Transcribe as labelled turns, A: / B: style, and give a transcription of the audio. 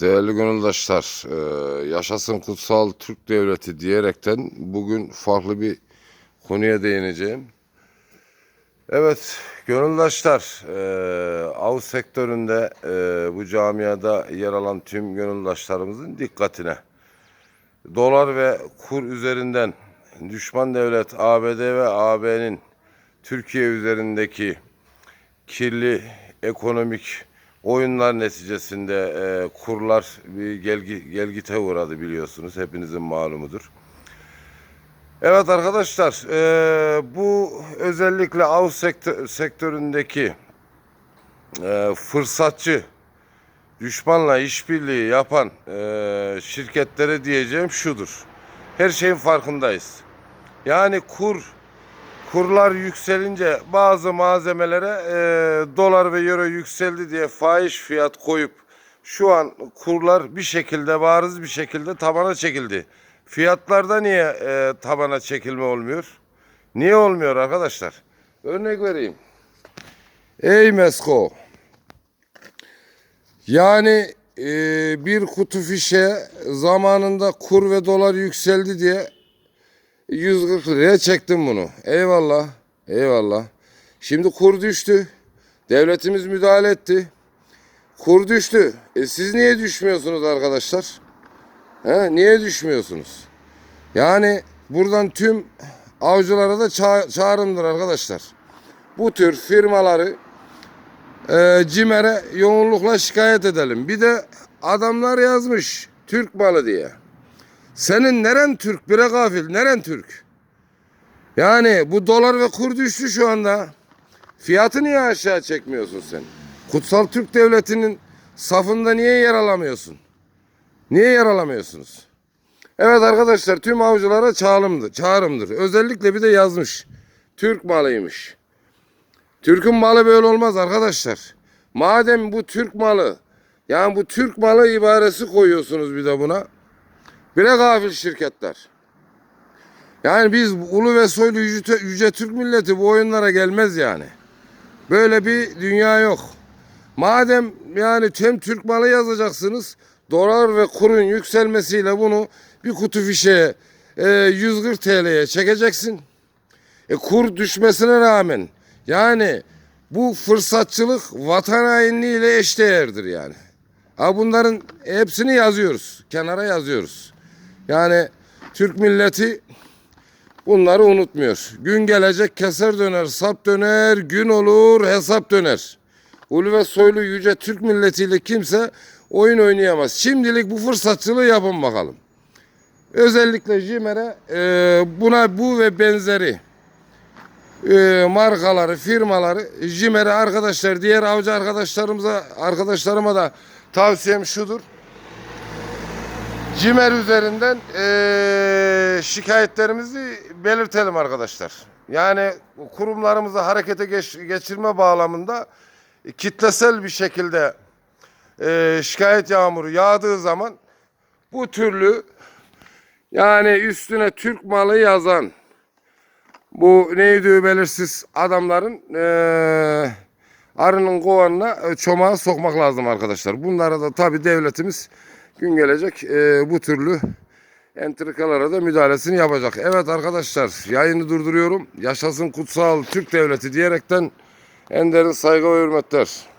A: Değerli gönüldaşlar, e, yaşasın kutsal Türk Devleti diyerekten bugün farklı bir konuya değineceğim. Evet, gönüldaşlar, e, av sektöründe e, bu camiada yer alan tüm gönüldaşlarımızın dikkatine. Dolar ve kur üzerinden düşman devlet ABD ve AB'nin Türkiye üzerindeki kirli ekonomik oyunlar neticesinde e, kurlar bir gelgi, gelgite uğradı biliyorsunuz. Hepinizin malumudur. Evet arkadaşlar e, bu özellikle av sektör, sektöründeki e, fırsatçı düşmanla işbirliği yapan e, şirketlere diyeceğim şudur. Her şeyin farkındayız. Yani kur kurlar yükselince bazı malzemelere e, dolar ve euro yükseldi diye fahiş fiyat koyup şu an kurlar bir şekilde bariz bir şekilde tabana çekildi. Fiyatlarda niye e, tabana çekilme olmuyor? Niye olmuyor arkadaşlar? Örnek vereyim. Ey Mesko. Yani e, bir kutu fişe zamanında kur ve dolar yükseldi diye 140 liraya çektim bunu. Eyvallah. Eyvallah. Şimdi kur düştü. Devletimiz müdahale etti. Kur düştü. E siz niye düşmüyorsunuz arkadaşlar? He, niye düşmüyorsunuz? Yani buradan tüm avcılara da ça- çağrımdır arkadaşlar. Bu tür firmaları e, CİMER'e yoğunlukla şikayet edelim. Bir de adamlar yazmış Türk malı diye. Senin neren Türk bire gafil neren Türk? Yani bu dolar ve kur düştü şu anda. Fiyatı niye aşağı çekmiyorsun sen? Kutsal Türk Devleti'nin safında niye yer alamıyorsun? Niye yer alamıyorsunuz? Evet arkadaşlar tüm avcılara çağrımdır, çağrımdır. Özellikle bir de yazmış. Türk malıymış. Türk'ün malı böyle olmaz arkadaşlar. Madem bu Türk malı, yani bu Türk malı ibaresi koyuyorsunuz bir de buna. Bire gafil şirketler. Yani biz ulu ve soylu yüce, yüce Türk milleti bu oyunlara gelmez yani. Böyle bir dünya yok. Madem yani tüm Türk malı yazacaksınız, dolar ve kurun yükselmesiyle bunu bir kutu fişeye e, 140 TL'ye çekeceksin. E, kur düşmesine rağmen yani bu fırsatçılık vatan hainliğiyle eşdeğerdir yani. Ha bunların hepsini yazıyoruz. Kenara yazıyoruz. Yani Türk milleti bunları unutmuyor. Gün gelecek keser döner, sap döner, gün olur hesap döner. Ulu ve soylu yüce Türk milletiyle kimse oyun oynayamaz. Şimdilik bu fırsatçılığı yapın bakalım. Özellikle Jimer'e e, buna bu ve benzeri e, markaları, firmaları Jimer'e arkadaşlar, diğer avcı arkadaşlarımıza, arkadaşlarıma da tavsiyem şudur. Cimer üzerinden eee, şikayetlerimizi belirtelim arkadaşlar. Yani kurumlarımızı harekete geç- geçirme bağlamında kitlesel bir şekilde eee, şikayet yağmuru yağdığı zaman bu türlü yani üstüne Türk malı yazan bu neydi belirsiz adamların eee, arının kovanına e, çomağı sokmak lazım arkadaşlar. Bunlara da tabi devletimiz gün gelecek e, bu türlü entrikalara da müdahalesini yapacak. Evet arkadaşlar yayını durduruyorum. Yaşasın kutsal Türk devleti diyerekten en derin saygı ve hürmetler.